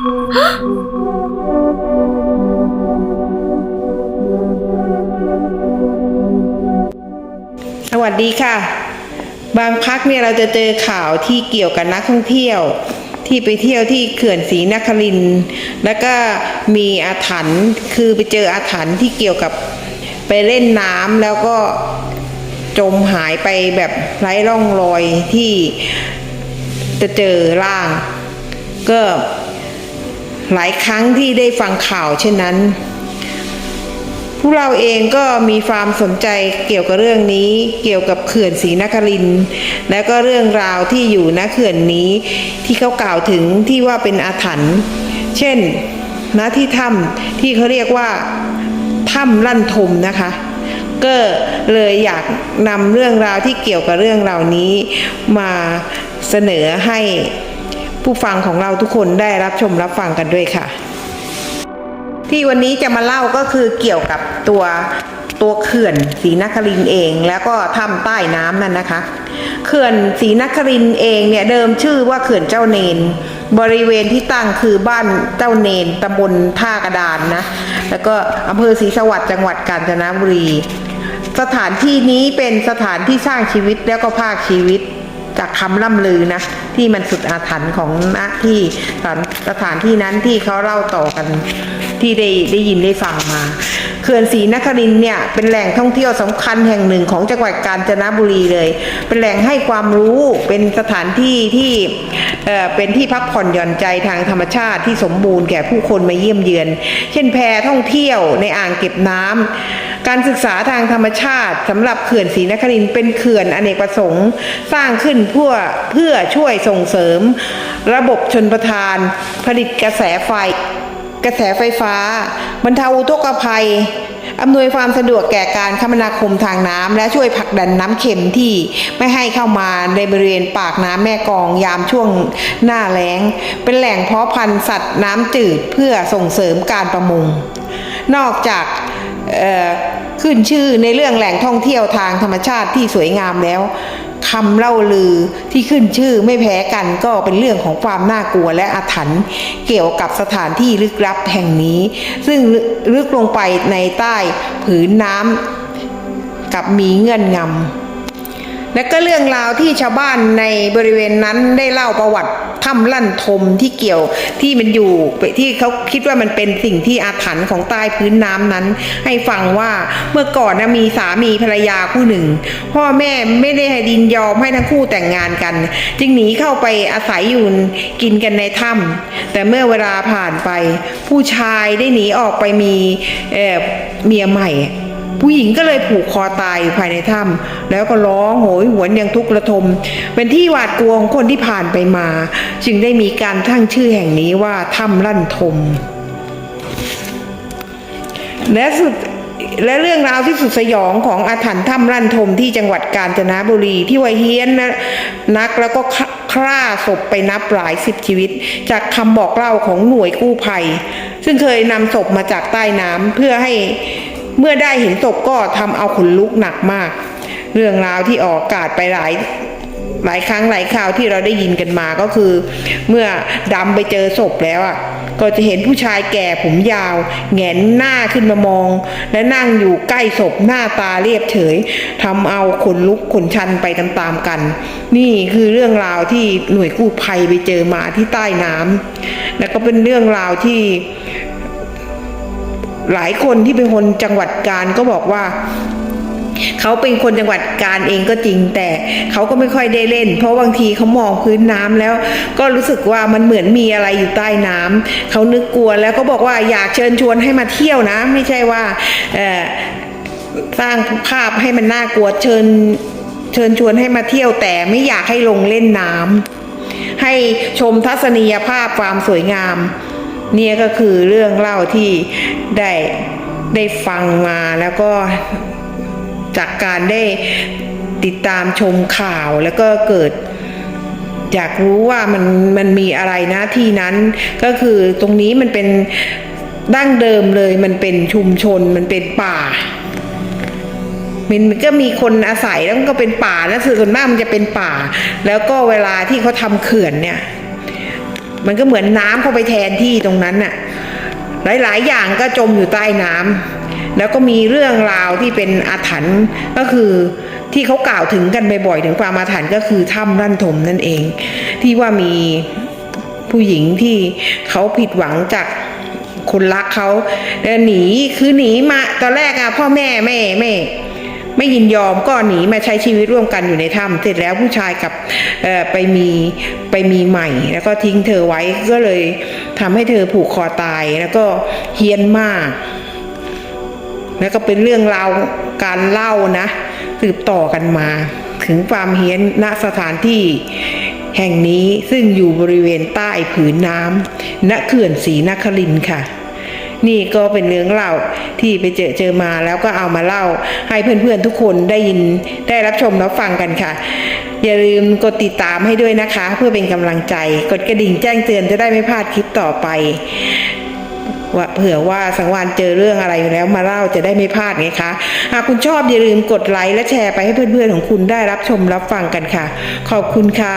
สวัสดีค่ะ บางพักเนี่ยเราจะเจอข่าวที่เกี่ยวกับนักท่องเที่ยว ที่ไปเที่ยวที่เขื่อนศรีนครินทร์แล้วก็มีอาถรรพ์คือไปเจออาถรรพ์ที่เกี่ยวกับไปเล่นน้ำแล้วก็จมหายไปแบบไร้ร่องรอยที่จะเจอร่าง ก็ หลายครั้งที่ได้ฟังข่าวเช่นนั้น พวกเราเองก็มีความสนใจเกี่ยวกับเรื่องนี้ เกี่ยวกับเขื่อนศรีนครินและก็เรื่องราวที่อยู่ณเขื่อนนี้ ที่เขากล่าวถึงที่ว่าเป็นอาถรรพ์เช่นณที่ถ้ำที่เขาเรียกว่าถ้ำลั่นทมนะคะก็เลยอยากนำเรื่องราวที่เกี่ยวกับเรื่องเหล่านี้มาเสนอให้ ผู้ฟังของเราทุกคนได้รับชมรับฟังกันด้วยค่ะ ที่วันนี้จะมาเล่าก็คือเกี่ยวกับตัวตัวเขื่อนศรีนครินเอง แล้วก็ถ้ำใต้น้ำนั่นนะคะ เขื่อนศรีนครินเองเนี่ยเดิมชื่อว่าเขื่อนเจ้าเนน บริเวณที่ตั้งคือบ้านเจ้าเนนตำบลท่ากระดานนะ แล้วก็อำเภอศรีสวัสดิ์จังหวัดกาญจนบุรี สถานที่นี้เป็นสถานที่สร้างชีวิตแล้วก็ภาคชีวิต จากคำล่ำลือนะที่มันสุดอาถรรพ์ของณที่สถานสถานที่นั้นที่เขาเล่าต่อกันที่ได้ได้ยินได้ฟังมาเขื่อนศรีนครินเนี่ยเป็นแหล่งท่องเที่ยวสำคัญแห่งหนึ่งของจังหวัดกาญจนบุรีเลย เป็นแหล่งให้ความรู้เป็นสถานที่ที่เอ่อเป็นที่พักผ่อนหย่อนใจทางธรรมชาติที่สมบูรณ์แก่ผู้คนมาเยี่ยมเยือน เช่นแพท่องเที่ยวในอ่างเก็บน้ำการศึกษาทางธรรมชาติสำหรับเขื่อนศรีนครินเป็นเขื่อนอเนกประสงค์ สร้างขึ้นเพื่อเพื่อช่วยส่งเสริม ระบบชนประทาน ผลิตกระแสไฟ กระแสไฟฟ้า บรรเทาอุทกภัยอำนวยความสะดวกแก่การคมนาคมทางน้ำและช่วยผลักดันน้ำเค็มที่ไม่ให้เข้ามาในบริเวณปากน้ำแม่กองยามช่วงหน้าแล้ง เป็นแหล่งเพาะพันธุ์สัตว์น้ำจืดเพื่อส่งเสริมการประมง นอกจากเอ่อ ขึ้นชื่อในเรื่องแหล่งท่องเที่ยวทางธรรมชาติที่สวยงามแล้วคำเล่าลือที่ขึ้นชื่อไม่แพ้กันก็เป็นเรื่องของความน่ากลัวและอาถรรพ์เกี่ยวกับสถานที่ลึกลับแห่งนี้ ซึ่งลึกลงไปในใต้ผืนน้ำกับมีเงื่อนงำ และก็เรื่องราวที่ชาวบ้านในบริเวณนั้นได้เล่าประวัติถ้ำลั่นทมที่เกี่ยวที่มันอยู่ที่เขาคิดว่ามันเป็นสิ่งที่อาถรรพ์ของใต้พื้นน้ำนั้น ให้ฟังว่าเมื่อก่อนนะมีสามีภรรยาคู่หนึ่ง พ่อแม่ไม่ได้ให้ดินยอมให้ทั้งคู่แต่งงานกัน จึงหนีเข้าไปอาศัยอยู่กินกันในถ้ำแต่เมื่อเวลาผ่านไป ผู้ชายได้หนีออกไปมีเมียใหม่ ผู้หญิงก็เลยผูกคอตายอยู่ภายในถ้ำแล้วก็ร้องโหยหวนอย่างทุกข์ระทม เป็นที่หวาดกลัวของคนที่ผ่านไปมา จึงได้มีการตั้งชื่อแห่งนี้ว่าถ้ำลั่นทม และสุดและเรื่องราวที่สุดสยองของอาถรรพ์ถ้ำลั่นทมที่จังหวัดกาญจนบุรีที่วัยเฮียนนะนักแล้วก็ฆ่าฆ่าศพไปนับหลายสิบชีวิต จากคำบอกเล่าของหน่วยกู้ภัย ซึ่งเคยนำศพมาจากใต้น้ำเพื่อให้ เมื่อได้เห็นศพก็ทำเอาขนลุกหนักมาก เรื่องราวที่ออกอากาศไปหลายหลายครั้งหลายคราวที่เราได้ยินกันมาก็คือ เมื่อดำไปเจอศพแล้วอะก็จะเห็นผู้ชายแก่ผมยาวแงนหน้าขึ้นมามอง และนั่งอยู่ใกล้ศพหน้าตาเรียบเฉยทำเอาขนลุกขนชันไปตามๆกัน นี่คือเรื่องราวที่หน่วยกู้ภัยไปเจอมาที่ใต้น้ำและก็เป็นเรื่องราวที่ หลายคนที่เป็นคนจังหวัดกาญก็บอกว่าเขาเป็นคนจังหวัดกาญเองก็จริง แต่เขาก็ไม่ค่อยได้เล่น เพราะบางทีเขามองพื้นน้ำแล้ว ก็รู้สึกว่ามันเหมือนมีอะไรอยู่ใต้น้ำเขานึกกลัวแล้วก็บอกว่าอยากเชิญชวนให้มาเที่ยวนะ ไม่ใช่ว่าสร้างภาพให้มันน่ากลัวเชิญเชิญชวนให้มาเที่ยวแต่ไม่อยากให้ลงเล่นน้ำให้ชมทัศนียภาพความสวยงาม เนี่ยก็คือเรื่องเล่าที่ได้ได้ฟังมาแล้วก็จากการได้ติดตามชมข่าวแล้วก็เกิด อยากรู้ว่ามันมันมีอะไรนะที่นั้น ก็คือตรงนี้มันเป็นดั้งเดิมเลยมันเป็นชุมชนมันเป็นป่ามันก็มีคนอาศัยแล้วมันก็เป็นป่านะส่วนมากมันจะเป็นป่า แล้วก็เวลาที่เขาทำเขื่อนเนี่ย มันก็เหมือนน้ำเข้าไปแทนที่ตรงนั้นน่ะหลาย ๆ อย่างก็จมอยู่ใต้น้ำแล้วก็มีเรื่องราวที่เป็นอาถรรพ์ก็คือที่เขากล่าวถึงกันบ่อยๆถึงความอาถรรพ์ก็คือถ้ำรั่นทมนั่นเอง ที่ว่ามีผู้หญิงที่เขาผิดหวังจากคนรักเขาแล้วหนีคือหนีมาตอนแรกอะพ่อแม่ไม่ไม่ ไม่ยินยอมก็หนีมาใช้ชีวิตร่วมกันอยู่ในถ้ำเสร็จแล้วผู้ชายกับไปมีไปมีใหม่ แล้วก็ทิ้งเธอไว้ก็เลยทำให้เธอผูกคอตายแล้วก็เฮี้ยนมาก แล้วก็เป็นเรื่องราวการเล่านะสืบต่อกันมา ถึงความเฮี้ยนณสถานที่แห่งนี้ซึ่งอยู่บริเวณใต้ผืนน้ำณเขื่อนศรีนครินทร์ค่ะ นี่ก็เป็นเรื่องเล่าที่ไปเจอเจอมาแล้วก็เอามาเล่า ให้เพื่อนๆทุกคนได้ยินได้รับชมรับฟังกันค่ะ อย่าลืมกดติดตามให้ด้วยนะคะ เพื่อเป็นกำลังใจ กดกระดิ่งแจ้งเตือนจะได้ไม่พลาดคลิปต่อไปว่าเผื่อว่าสังวานเจอเรื่องอะไรแล้วมาเล่าจะได้ไม่พลาดไงคะ หากคุณชอบอย่าลืมกดไลค์และแชร์ไปให้เพื่อนๆของคุณได้รับชมรับฟังกันค่ะ ขอบคุณค่ะ